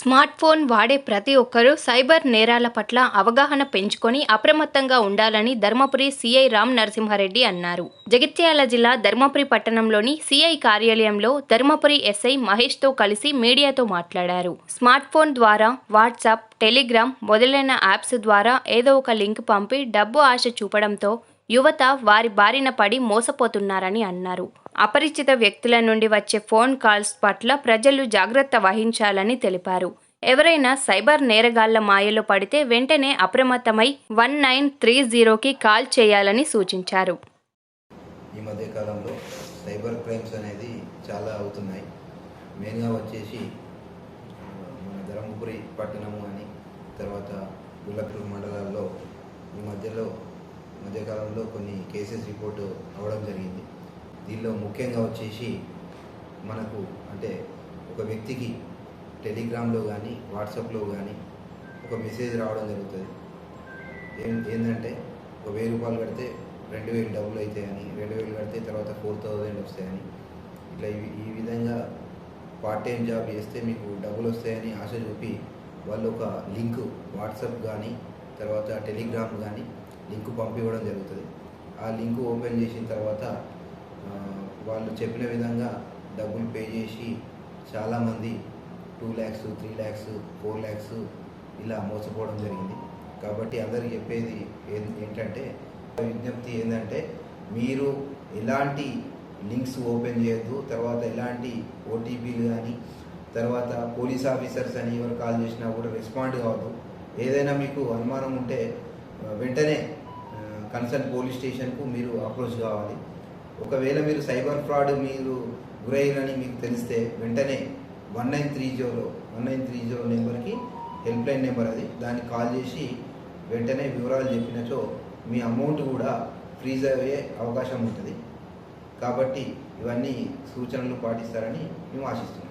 Smart phone వాడే ప్రతి ఒక్కరూ సైబర్ నేరాల పట్ల అవగాహన పెంచుకొని అప్రమత్తంగా ఉండాలని ధర్మపురి సిఐ రామ్ నరసింహారెడ్డి అన్నారు. జగిత్యాల జిల్లా ధర్మపురి పట్టణంలోని సిఐ కార్యాలయంలో ధర్మపురి ఎస్ఐ మహేష్తో కలిసి మీడియాతో మాట్లాడారు. స్మార్ట్ ఫోన్ ద్వారా వాట్సాప్ టెలిగ్రామ్ మొదలైన యాప్స్ ద్వారా ఏదో ఒక లింక్ పంపి డబ్బు ఆశ చూపడంతో యువత వారి బారిన పడి మోసపోతున్నారని అన్నారు. అపరిచిత వ్యక్తుల నుండి వచ్చే ఫోన్ కాల్స్ పట్ల ప్రజలు జాగ్రత్త వహించాలని తెలిపారు. ఎవరైనా సైబర్ నేరగాళ్ళ మాయలో పడితే వెంటనే అప్రమత్తమై వన్ నైన్ త్రీ జీరోకి కాల్ చేయాలని సూచించారు. ఈ మధ్య కాలంలో సైబర్ క్రైమ్స్ అనేది చాలా అవుతున్నాయి. మెయిన్గా వచ్చేసి మన ధర్మపురి పట్టణము అని తర్వాత గుల్లపూర్ మండలాల్లో ఈ మధ్యలో మధ్యకాలంలో కొన్ని కేసెస్ రిపోర్ట్ అవ్వడం జరిగింది. దీనిలో ముఖ్యంగా వచ్చేసి మనకు అంటే ఒక వ్యక్తికి టెలిగ్రామ్లో కానీ వాట్సాప్లో కానీ ఒక మెసేజ్ రావడం జరుగుతుంది. ఏం ఏంటంటే ఒక వెయ్యి రూపాయలు కడితే రెండు వేలు డబ్బులు అవుతాయని రెండు వేలు కడితే తర్వాత ఫోర్ థౌజండ్ వస్తాయని. ఇట్లా ఈ విధంగా పార్ట్ టైం జాబ్ చేస్తే మీకు డబ్బులు వస్తాయని ఆశ చూపి వాళ్ళు ఒక లింక్ వాట్సాప్ కానీ తర్వాత టెలిగ్రామ్ కానీ లింక్ పంపివ్వడం జరుగుతుంది. ఆ లింక్ ఓపెన్ చేసిన తర్వాత వాళ్ళు చెప్పిన విధంగా డబ్బులు పే చేసి చాలామంది two lakhs three lakhs four lakhs ఇలా మోసపోవడం జరిగింది. కాబట్టి అందరికి చెప్పేది ఏంటంటే విజ్ఞప్తి ఏంటంటే మీరు ఎలాంటి లింక్స్ ఓపెన్ చేయొద్దు తర్వాత ఎలాంటి ఓటీపీలు కానీ తర్వాత పోలీస్ ఆఫీసర్స్ అని ఎవరు కాల్ చేసినా కూడా రెస్పాండ్ కావద్దు. ఏదైనా మీకు అనుమానం ఉంటే వెంటనే కన్సర్న్ పోలీస్ స్టేషన్కు మీరు అప్రోచ్ కావాలి. ఒకవేళ మీరు సైబర్ ఫ్రాడ్ మీరు గురయ్యారని మీకు తెలిస్తే వెంటనే one nine three zero one nine three zero నెంబర్కి హెల్ప్ లైన్ నెంబర్ అది. దాన్ని కాల్ చేసి వెంటనే వివరాలు చెప్పినచో మీ అమౌంట్ కూడా ఫ్రీజ్ అయ్యే అవకాశం ఉంటుంది. కాబట్టి ఇవన్నీ సూచనలు పాటిస్తారని మేము ఆశిస్తున్నాం.